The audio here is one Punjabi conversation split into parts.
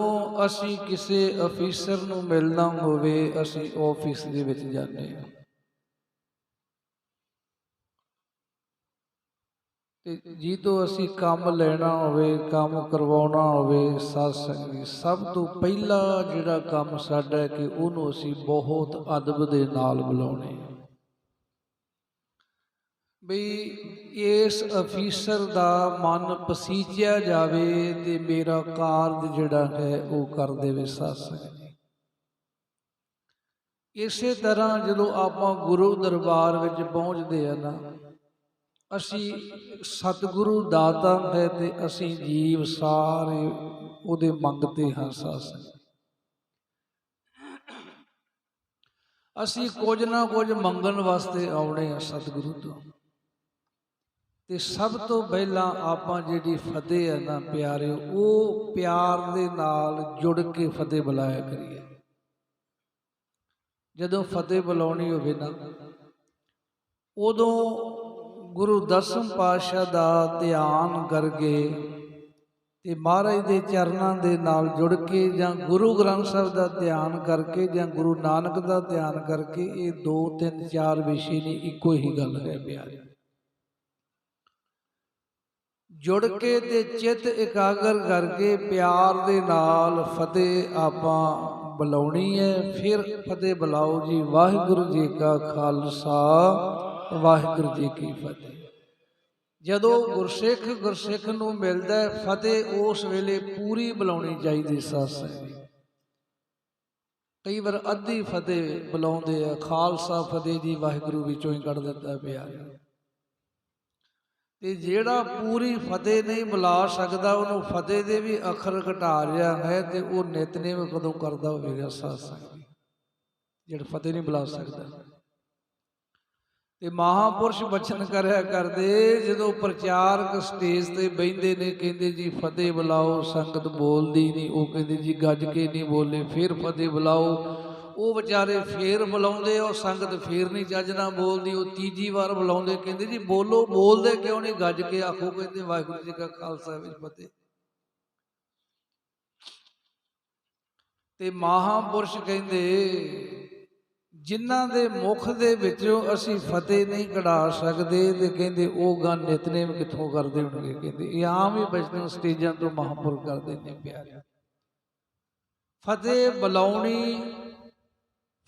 ਜਦੋਂ ਅਸੀਂ ਕਿਸੇ ਅਫੀਸਰ ਨੂੰ ਮਿਲਣਾ ਹੋਵੇ, ਅਸੀਂ ਆਫਿਸ ਦੇ ਵਿੱਚ ਜਾਂਦੇ ਹਾਂ। ਤੇ ਜਦੋਂ ਅਸੀਂ ਕੰਮ ਲੈਣਾ ਹੋਵੇ, ਕੰਮ ਕਰਵਾਉਣਾ ਹੋਵੇ, ਸਾਧ ਦੀ ਸਭ ਤੋਂ ਪਹਿਲਾ ਜਿਹੜਾ ਕੰਮ ਸਾਡਾ ਕਿ ਉਹਨੂੰ ਅਸੀਂ ਬਹੁਤ ਅਦਬ ਦੇ ਨਾਲ ਬੁਲਾਉਣੇ ਬਈ ਇਸ ਅਫੀਸਰ ਦਾ ਮਨ ਪਸੀਜਿਆ ਜਾਵੇ ਤੇ ਮੇਰਾ ਕਾਰਜ ਜਿਹੜਾ ਹੈ ਉਹ ਕਰ ਦੇਵੇ ਸਾਸੰਗ ਇਸੇ ਤਰ੍ਹਾਂ ਜਦੋਂ ਆਪਾਂ ਗੁਰੂ ਦਰਬਾਰ ਵਿੱਚ ਪਹੁੰਚਦੇ ਆ ਨਾ, ਅਸੀਂ ਸਤਿਗੁਰੂ ਦਾਤਾ ਹੈ ਤੇ ਅਸੀਂ ਜੀਵ ਸਾਰੇ ਉਹਦੇ ਮੰਗਤੇ ਹਾਂ ਸਾਸੰਗ ਅਸੀਂ ਕੁਝ ਨਾ ਕੁਝ ਮੰਗਣ ਵਾਸਤੇ ਆਉਣੇ ਆ ਸਤਿਗੁਰੂ ਤੋਂ। ਤੇ ਸਭ ਤੋਂ ਪਹਿਲਾਂ ਆਪਾਂ ਜਿਹੜੀ ਫਤਿਹ ਹੈ ਨਾ ਪਿਆਰੇ ਉਹ ਪਿਆਰ ਦੇ ਨਾਲ ਜੁੜ ਕੇ ਫਤਿਹ ਬੁਲਾਇਆ ਕਰੀਏ। ਜਦੋਂ ਫਤਿਹ ਬੁਲਾਉਣੀ ਹੋਵੇ ਨਾ, ਉਦੋਂ ਗੁਰੂ ਦਸਮ ਪਾਤਸ਼ਾਹ ਦਾ ਧਿਆਨ ਕਰਕੇ ਤੇ ਮਹਾਰਾਜ ਦੇ ਚਰਨਾਂ ਦੇ ਨਾਲ ਜੁੜ ਕੇ ਜਾਂ ਗੁਰੂ ਗ੍ਰੰਥ ਸਾਹਿਬ ਦਾ ਧਿਆਨ ਕਰਕੇ ਜਾਂ ਗੁਰੂ ਨਾਨਕ ਦਾ ਧਿਆਨ ਕਰਕੇ ਇਹ ਦੋ, ਤਿੰਨ, ਚਾਰ ਵਿਸ਼ੇ ਨਹੀਂ ਇੱਕੋ ਹੀ ਗੱਲ ਹੈ ਪਿਆਰੇ ਜੁੜ ਕੇ ਤੇ ਚਿੱਤ ਇਕਾਗਰ ਕਰਕੇ ਪਿਆਰ ਦੇ ਨਾਲ ਫਤਿਹ ਆਪਾਂ ਬੁਲਾਉਣੀ ਹੈ। ਫਿਰ ਫਤਿਹ ਬੁਲਾਓ ਜੀ। ਵਾਹਿਗੁਰੂ ਜੀ ਕਾ ਖਾਲਸਾ, ਵਾਹਿਗੁਰੂ ਜੀ ਕੀ ਫਤਿਹ। ਜਦੋਂ ਗੁਰਸਿੱਖ ਗੁਰਸਿੱਖ ਨੂੰ ਮਿਲਦਾ ਹੈ, ਫਤਿਹ ਉਸ ਵੇਲੇ ਪੂਰੀ ਬੁਲਾਉਣੀ ਚਾਹੀਦੀ ਸੱਸ ਕਈ ਵਾਰ ਅੱਧੀ ਫਤਿਹ ਬੁਲਾਉਂਦੇ ਆ। ਖਾਲਸਾ ਫਤਿਹ ਜੀ ਵਾਹਿਗੁਰੂ ਵਿੱਚੋਂ ਹੀ ਕੱਢ ਦਿੱਤਾ ਪਿਆਰ ਤੇ ਜਿਹੜਾ ਪੂਰੀ ਫਤਿਹ ਨਹੀਂ ਬੁਲਾ ਸਕਦਾ, ਉਹਨੂੰ ਫਤਿਹ ਦੇ ਵੀ ਅੱਖਰ ਘਟਾ ਰਿਹਾ ਹੈ ਤੇ ਉਹ ਨਿਤਨੇਮ ਕਦੋਂ ਕਰਦਾ ਹੋਵੇਗਾ ਸਾਧ ਸੰਗਤ ਜਿਹੜਾ ਫਤਿਹ ਨਹੀਂ ਬੁਲਾ ਸਕਦਾ। ਤੇ ਮਹਾਪੁਰਸ਼ ਬਚਨ ਕਰਿਆ ਕਰਦੇ, ਜਦੋਂ ਪ੍ਰਚਾਰਕ ਸਟੇਜ ਤੇ ਬੈੰਦੇ ਨੇ, ਕਹਿੰਦੇ ਜੀ ਫਤਿਹ ਬੁਲਾਓ, ਸੰਗਤ ਬੋਲਦੀ ਨਹੀਂ, ਉਹ ਕਹਿੰਦੇ ਜੀ ਗੱਜ ਕੇ ਨਹੀਂ ਬੋਲੇ, ਫਿਰ ਫਤਿਹ ਬੁਲਾਓ। ਉਹ ਵਿਚਾਰੇ ਫੇਰ ਬੁਲਾਉਂਦੇ ਉਹ ਸੰਗਤ ਫੇਰ ਨਹੀਂ ਚੱਜ ਨਾ ਬੋਲਦੀ, ਉਹ ਤੀਜੀ ਵਾਰ ਬੁਲਾਉਂਦੇ, ਕਹਿੰਦੇ ਜੀ ਬੋਲੋ, ਬੋਲਦੇ ਕਿਉਂ ਨਹੀਂ? ਗੱਜ ਕੇ ਆਖੋ ਕਹਿੰਦੇ, ਵਾਹਿਗੁਰੂ ਜੀ ਕਾ ਖਾਲਸਾ ਵਿੱਚ ਫਤਿਹ। ਤੇ ਮਹਾਪੁਰਸ਼ ਕਹਿੰਦੇ, ਜਿਨ੍ਹਾਂ ਦੇ ਮੁਖ ਦੇ ਵਿੱਚੋਂ ਅਸੀਂ ਫਤਿਹ ਨਹੀਂ ਕਢਾ ਸਕਦੇ, ਤੇ ਕਹਿੰਦੇ ਉਹ ਗਾਂ ਨਿਤਨੇਮ ਕਿੱਥੋਂ ਕਰਦੇ ਹੋਣਗੇ? ਕਹਿੰਦੇ, ਇਹ ਆਮ ਹੀ ਬਚਨ ਸਟੇਜਾਂ ਤੋਂ ਮਹਾਪੁਰਖ ਕਰਦੇ ਨੇ ਪਿਆਰੇ ਫਤਿਹ ਬੁਲਾਉਣੀ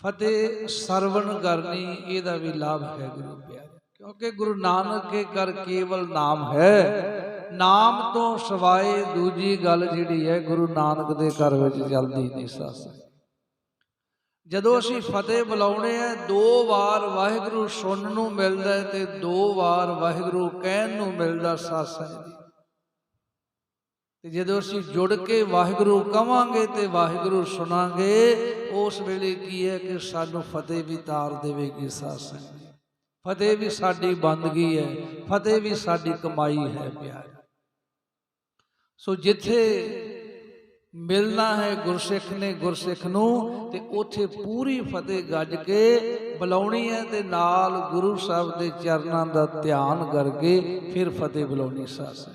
ਫਤਿਹ ਸਰਵਣ ਕਰਨੀ, ਇਹਦਾ ਵੀ ਲਾਭ ਹੈ ਗੁਰੂ ਪਿਆਰੇ। ਕਿਉਂਕਿ ਗੁਰੂ ਨਾਨਕ ਕੇ ਕਰ ਕੇਵਲ ਨਾਮ ਹੈ। ਨਾਮ ਤੋਂ ਸਿਵਾਏ ਦੂਜੀ ਗੱਲ ਜਿਹੜੀ ਹੈ, ਗੁਰੂ ਨਾਨਕ ਦੇ ਘਰ ਵਿੱਚ ਚੱਲਦੀ ਨਹੀਂ ਸਾਸ। ਜਦੋਂ ਅਸੀਂ ਫਤਿਹ ਬੁਲਾਉਣੇ ਆ, ਦੋ ਵਾਰ ਵਾਹਿਗੁਰੂ ਸੁਣਨ ਨੂੰ ਮਿਲਦਾ ਹੈ ਤੇ ਦੋ ਵਾਰ ਵਾਹਿਗੁਰੂ ਕਹਿਣ ਨੂੰ ਮਿਲਦਾ ਸਾਸੰਗ ਹੈ ਤੇ ਜਦੋਂ ਅਸੀਂ ਜੁੜ ਕੇ ਵਾਹਿਗੁਰੂ ਕਵਾਂਗੇ ਤੇ ਵਾਹਿਗੁਰੂ ਸੁਣਾਂਗੇ ਉਸ ਵੇਲੇ ਕੀ ਹੈ ਕਿ ਸਾਨੂੰ ਫਤਿਹ ਵੀ ਤਾਰ ਦੇਵੇਗੀ ਸਾਸੰਗ ਫਤਿਹ ਵੀ ਸਾਡੀ ਬੰਦਗੀ ਹੈ, ਫਤਿਹ ਵੀ ਸਾਡੀ ਕਮਾਈ ਹੈ ਪਿਆਰ। ਸੋ ਜਿੱਥੇ ਮਿਲਣਾ ਹੈ ਗੁਰਸਿੱਖ ਨੇ ਗੁਰਸਿੱਖ ਨੂੰ, ਤੇ ਉੱਥੇ ਪੂਰੀ ਫਤਿਹ ਗੱਜ ਕੇ ਬੁਲਾਉਣੀ ਹੈ ਤੇ ਨਾਲ ਗੁਰੂ ਸਾਹਿਬ ਦੇ ਚਰਨਾਂ ਦਾ ਧਿਆਨ ਕਰਕੇ ਫਿਰ ਫਤਿਹ ਬੁਲਾਉਣੀ ਸਾਸ